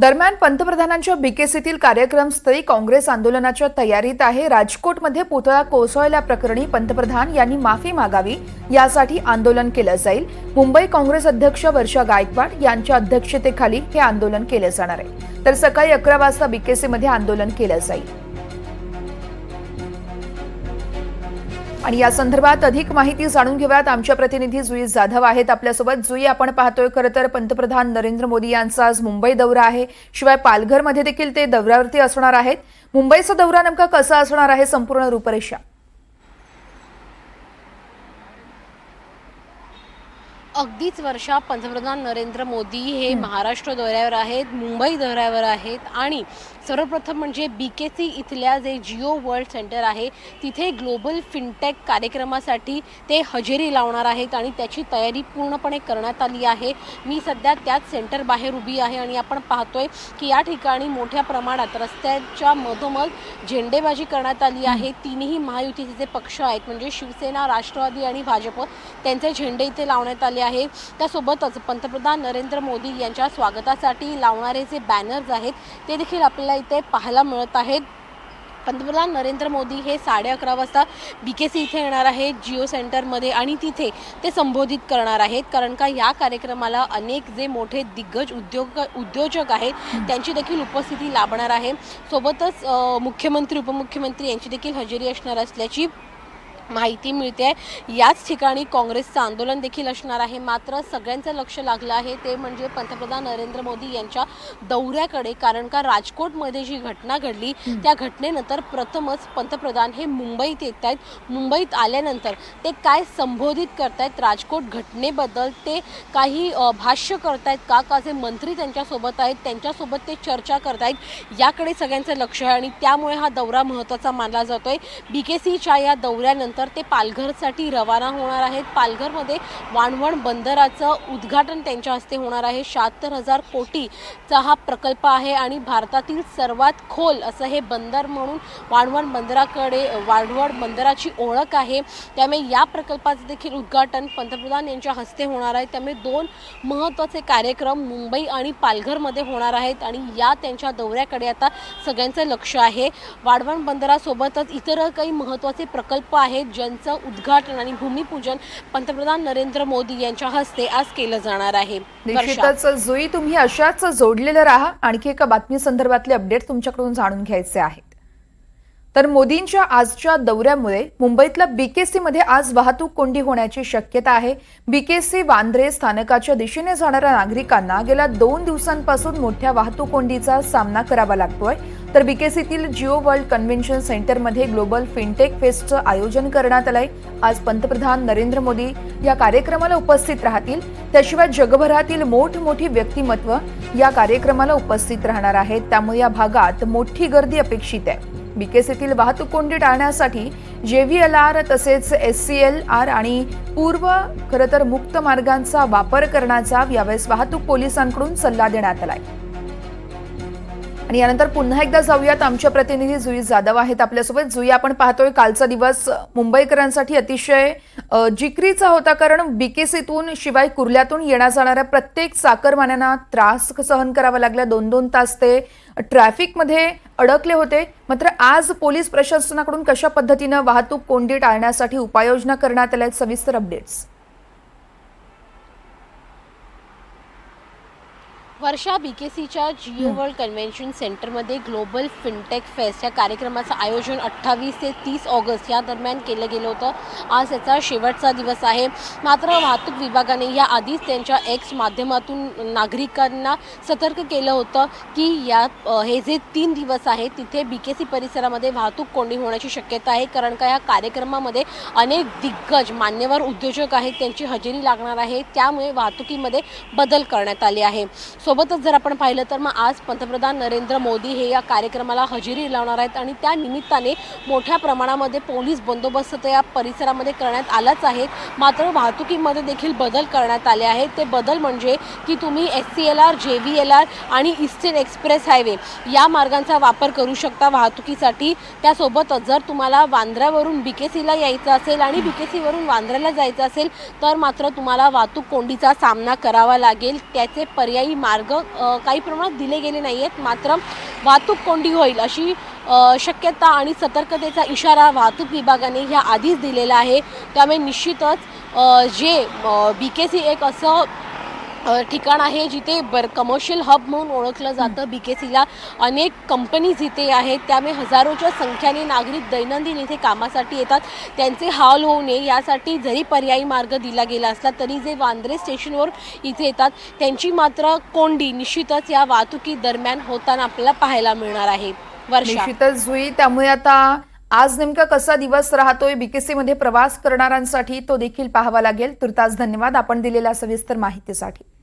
दरम्यान पंतप्रधानांच्या बीकेसीतील कार्यक्रमस्थळी काँग्रेस आंदोलनाच्या तयारीत आहे. राजकोटमध्ये पुतळा कोसळल्याप्रकरणी पंतप्रधान यांनी माफी मागावी यासाठी आंदोलन केलं जाईल. मुंबई काँग्रेस अध्यक्ष वर्षा गायकवाड यांच्या अध्यक्षतेखाली हे आंदोलन केलं जाणार आहे. तर सकाळी अकरा वाजता बीकेसीमध्ये आंदोलन केलं जाईल. आणि या संदर्भात अधिक माहिती जाणून घेऊयात. आमच्या प्रतिनिधी जुई जाधव आहेत. आपल्यासोबत जुई आपण पाहतोय खरं तर पंतप्रधान नरेंद्र मोदी यांचा आज मुंबई दौरा आहे. शिवाय पालघरमध्ये देखील ते दौऱ्यावरती असणार आहेत. मुंबईचा दौरा नेमका कसा असणार आहे? संपूर्ण रूपरेषा. अगदीच वर्षा पंतप्रधान नरेंद्र मोदी हे महाराष्ट्र दौऱ्यावर आहेत मुंबई दौऱ्यावर आहेत आणि सर्वप्रथम म्हणजे बी के सी इथल्या जे जिओ वर्ल्ड सेंटर आहे तिथे ग्लोबल फिनटेक कार्यक्रमासाठी ते हजेरी लावणार आहेत आणि त्याची तयारी पूर्णपणे करण्यात आली आहे. मी सध्या त्याच सेंटर बाहेर उभी आहे आणि आपण पाहतोय की या ठिकाणी मोठ्या प्रमाणात रस्त्याच्या मधोमध झेंडेबाजी करण्यात आली आहे. तीनही महायुतीचे जे पक्ष आहेत म्हणजे शिवसेना राष्ट्रवादी आणि भाजप त्यांचे झेंडे इथे लावण्यात आले आहे. त्यासोबतच पंतप्रधान नरेंद्र मोदी यांच्या स्वागतासाठी लावणारे जे बॅनर्स आहेत ते देखील आपल्याला इथे पाहायला मिळत आहेत. पंतप्रधान नरेंद्र मोदी हे साडे अकरा वाजता बी के सी इथे येणार आहेत जिओ सेंटरमध्ये आणि तिथे ते संबोधित करणार आहेत. कारण का या कार्यक्रमाला अनेक जे मोठे दिग्गज उद्योग उद्योजक आहेत त्यांची देखील उपस्थिती लाभणार आहे. सोबतच मुख्यमंत्री उपमुख्यमंत्री यांची देखील हजेरी असणार असल्याची माहिती मिळते याच ठिकाणी काँग्रेसचं आंदोलन देखील असणार आहे. मात्र सगळ्यांचं लक्ष लागलं आहे ते म्हणजे पंतप्रधान नरेंद्र मोदी यांच्या दौऱ्याकडे. कारण का राजकोटमध्ये जी घटना घडली त्या घटनेनंतर प्रथमच पंतप्रधान हे मुंबईत येत आहेत. मुंबईत आल्यानंतर ते काय संबोधित करतायत? राजकोट घटनेबद्दल ते काही भाष्य करतायत का? का जे मंत्री त्यांच्यासोबत आहेत त्यांच्यासोबत ते चर्चा करतायत? याकडे सगळ्यांचं लक्ष आहे आणि त्यामुळे हा दौरा महत्त्वाचा मानला जातोय. बी के सीच्या या दौऱ्यानंतर ते पालघरसाठी रवाना होणार आहेत. पालघरमध्ये वाणवण बंदराचं उद्घाटन त्यांच्या हस्ते होणार आहे. शहात्तर हजार कोटीचा हा प्रकल्प आहे आणि भारतातील सर्वात खोल असं हे बंदर म्हणून वाणवण बंदराकडे वाणवण बंदराची ओळख आहे. त्यामुळे या प्रकल्पाचं देखील उद्घाटन पंतप्रधान यांच्या हस्ते होणार आहे. त्यामुळे दोन महत्त्वाचे कार्यक्रम मुंबई आणि पालघरमध्ये होणार आहेत आणि या त्यांच्या दौऱ्याकडे आता सगळ्यांचं लक्ष आहे. वाढवण बंदरासोबतच इतर काही महत्त्वाचे प्रकल्प आहेत ज्यांचं उद्घाटन आणि भूमिपूजन पंतप्रधान नरेंद्र मोदी यांच्या हस्ते आज केलं जाणार आहे. निश्चितच जुई तुम्ही अशाच जोडलेलं राहा. आणखी एका बातमी संदर्भातले अपडेट तुमच्याकडून जाणून घ्यायचे आहे. तर मोदींच्या आजच्या दौऱ्यामुळे मुंबईतल्या बीकेसी मध्ये आज वाहतूक कोंडी होण्याची शक्यता आहे. बीकेसी वांद्रे स्थानकाच्या दिशेने जाणाऱ्या नागरिकांना गेल्या दोन दिवसांपासून मोठ्या वाहतूक कोंडीचा सामना करावा लागतोय. तर बीकेसीतील जिओ वर्ल्ड कन्व्हेन्शन सेंटरमध्ये ग्लोबल फिनटेक फेस्टचं आयोजन करण्यात आलंय. आज पंतप्रधान नरेंद्र मोदी या कार्यक्रमाला उपस्थित राहतील. त्याशिवाय जगभरातील मोठमोठी व्यक्तिमत्व या कार्यक्रमाला उपस्थित राहणार आहेत. त्यामुळे या भागात मोठी गर्दी अपेक्षित आहे. बीकेसीतील वाहतूक कोंडी टाळण्यासाठी जेव्हीएलआर तसेच एस सी एल आर आणि पूर्व खरं तर मुक्त मार्गांचा वापर करण्याचा यावेळेस वाहतूक पोलिसांकडून सल्ला देण्यात आलाय. आणि यानंतर पुन्हा एकदा जाऊयात. आमच्या प्रतिनिधी जुई जाधव आहेत आपल्यासोबत. जुई आपण पाहतोय कालचा दिवस मुंबईकरांसाठी अतिशय जिक्रीचा जिकरीचा होता कारण बीकेसीतून शिवाय कुर्ल्यातून येण्या जाणाऱ्या प्रत्येक चाकरमान्यांना त्रास सहन करावा लागला. दोन दोन तास ते ट्रॅफिकमध्ये अडकले होते. मात्र आज पोलीस प्रशासनाकडून कशा पद्धतीनं वाहतूक कोंडी टाळण्यासाठी उपाययोजना करण्यात आल्या आहेत? सविस्तर अपडेट्स. वर्षा बी के सीच्या जिओ वर्ल्ड कन्व्हेन्शन सेंटरमध्ये ग्लोबल फिनटेक फेस्ट या कार्यक्रमाचं आयोजन अठ्ठावीस ते तीस ऑगस्ट या दरम्यान केलं गेलं होतं. आज याचा शेवटचा दिवस आहे. मात्र वाहतूक विभागाने या आधीच त्यांच्या एक्स माध्यमातून नागरिकांना सतर्क केलं होतं की या हे जे तीन दिवस आहेत तिथे बी के सी परिसरामध्ये वाहतूक कोंडी होण्याची शक्यता आहे. कारण का या कार्यक्रमामध्ये अनेक दिग्गज मान्यवर उद्योजक आहेत त्यांची हजेरी लागणार आहे. त्यामुळे वाहतुकीमध्ये बदल करण्यात आले आहे. सोबतच जर आपण पाहिलं तर मग आज पंतप्रधान नरेंद्र मोदी हे या कार्यक्रमाला हजेरी लावणार आहेत आणि त्या निमित्ताने मोठ्या प्रमाणामध्ये पोलीस बंदोबस्त तर या परिसरामध्ये करण्यात आलाच आहे. मात्र वाहतुकीमध्ये देखील बदल करण्यात आले आहेत. ते बदल म्हणजे की तुम्ही S C L R J V L R आणि ईस्टर्न एक्सप्रेस हायवे या मार्गांचा वापर करू शकता वाहतुकीसाठी. त्यासोबतच जर तुम्हाला वांद्र्यावरून बी के सीला यायचं असेल आणि बी के सीवरून वांद्र्याला जायचं असेल तर मात्र तुम्हाला वाहतूक कोंडीचा सामना करावा लागेल. त्याचे पर्यायी मार्ग मार्ग काही प्रमाणात दिले गेले नाही आहेत मात्र वाहतूक कोंडी होईल अशी शक्यता आणि सतर्कतेचा इशारा वाहतूक विभागाने ह्या आधीच दिलेला आहे. त्यामुळे निश्चितच जे बी के सी एक असं ठिकाण आहे जिथे बर कमर्शियल हब म्हणून ओळखलं जातं. बी के सीला अनेक कंपनीज इथे आहेत. त्यामुळे हजारोच्या संख्येने नागरिक दैनंदिन इथे कामासाठी येतात. त्यांचे हाल होऊ नये यासाठी जरी पर्यायी मार्ग दिला गेला असला तरी जे वांद्रे स्टेशनवर इथे येतात त्यांची मात्र कोंडी निश्चितच या वाहतुकी दरम्यान होताना आपल्याला पाहायला मिळणार आहे. वर्षा. निश्चितच जुई. त्यामुळे आता आज नेमका कसा दिवस राहतोय बीकेसीमध्ये प्रवास करणाऱ्यांसाठी तो देखील पाहावा लागेल. तुर्तास धन्यवाद. आपण दिलेल्या सविस्तर माहितीसाठी.